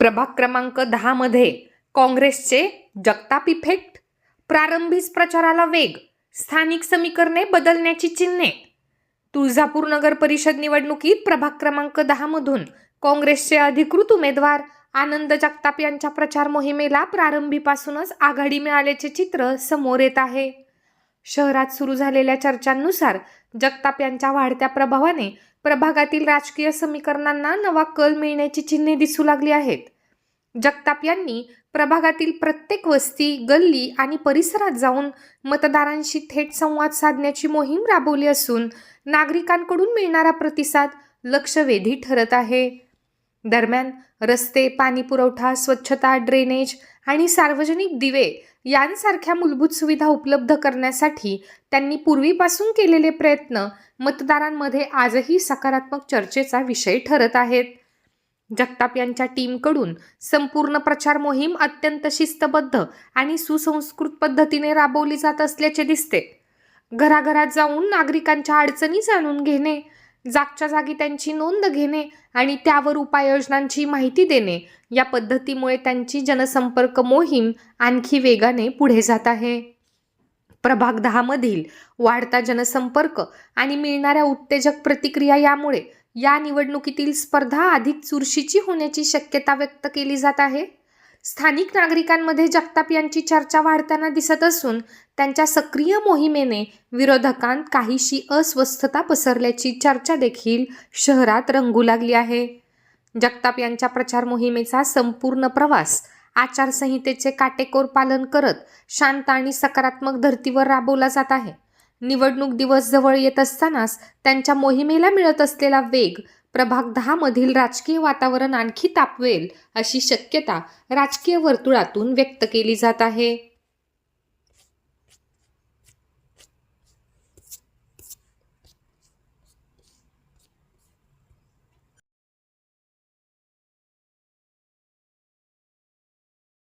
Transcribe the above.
प्रभाग क्रमांक दहामध्ये काँग्रेसचे जगताप इफेक्ट प्रारंभीच प्रचाराला वेग स्थानिक समीकरणे बदलण्याची चिन्हे. तुळजापूर नगर परिषद निवडणुकीत प्रभाग क्रमांक दहामधून काँग्रेसचे अधिकृत उमेदवार आनंद जगताप यांच्या प्रचार मोहिमेला प्रारंभीपासूनच आघाडी मिळाल्याचे चित्र समोर येत आहे. शहरात सुरू झालेल्या चर्चांनुसार जगताप यांच्या वाढत्या प्रभावाने प्रभागातील राजकीय समीकरणांना नवा कल मिळण्याची चिन्हे दिसू लागली आहेत. जगताप यांनी प्रभागातील प्रत्येक वस्ती गल्ली आणि परिसरात जाऊन मतदारांशी थेट संवाद साधण्याची मोहीम राबवली असून नागरिकांकडून मिळणारा प्रतिसाद लक्षवेधी ठरत आहे. दरम्यान रस्ते पाणी पुरवठा स्वच्छता ड्रेनेज आणि सार्वजनिक दिवे यांसारख्या मूलभूत सुविधा उपलब्ध करण्यासाठी त्यांनी पूर्वीपासून केलेले प्रयत्न मतदारांमध्ये आजही सकारात्मक चर्चेचा विषय ठरत आहेत. जगताप यांच्या टीमकडून संपूर्ण प्रचार मोहीम अत्यंत शिस्तबद्ध आणि सुसंस्कृत पद्धतीने राबवली जात असल्याचे दिसते. घराघरात जाऊन नागरिकांच्या अडचणी जाणून घेणे जागच्या जागी त्यांची नोंद घेणे आणि त्यावर उपाययोजनांची माहिती देणे या पद्धतीमुळे त्यांची जनसंपर्क मोहीम आणखी वेगाने पुढे जात आहे. प्रभाग दहामधील वाढता जनसंपर्क आणि मिळणाऱ्या उत्तेजक प्रतिक्रिया यामुळे या निवडणुकीतील स्पर्धा अधिक चुरशीची होण्याची शक्यता व्यक्त केली जात आहे. स्थानिक नागरिकांमध्ये जगताप यांची चर्चा वाढताना दिसत असून त्यांच्या सक्रिय मोहिमेने विरोधकांत काहीशी अस्वस्थता पसरल्याची चर्चा देखील शहरात रंगू लागली आहे. जगताप यांच्या प्रचार मोहिमेचा संपूर्ण प्रवास आचारसंहितेचे काटेकोर पालन करत शांत आणि सकारात्मक धर्तीवर राबवला जात आहे. निवडणूक दिवस जवळ येत असतानाच त्यांच्या मोहिमेला मिळत असलेला वेग प्रभाग दहामधील राजकीय वातावरण आणखी तापवेल अशी शक्यता राजकीय वर्तुळातून व्यक्त केली जात आहे.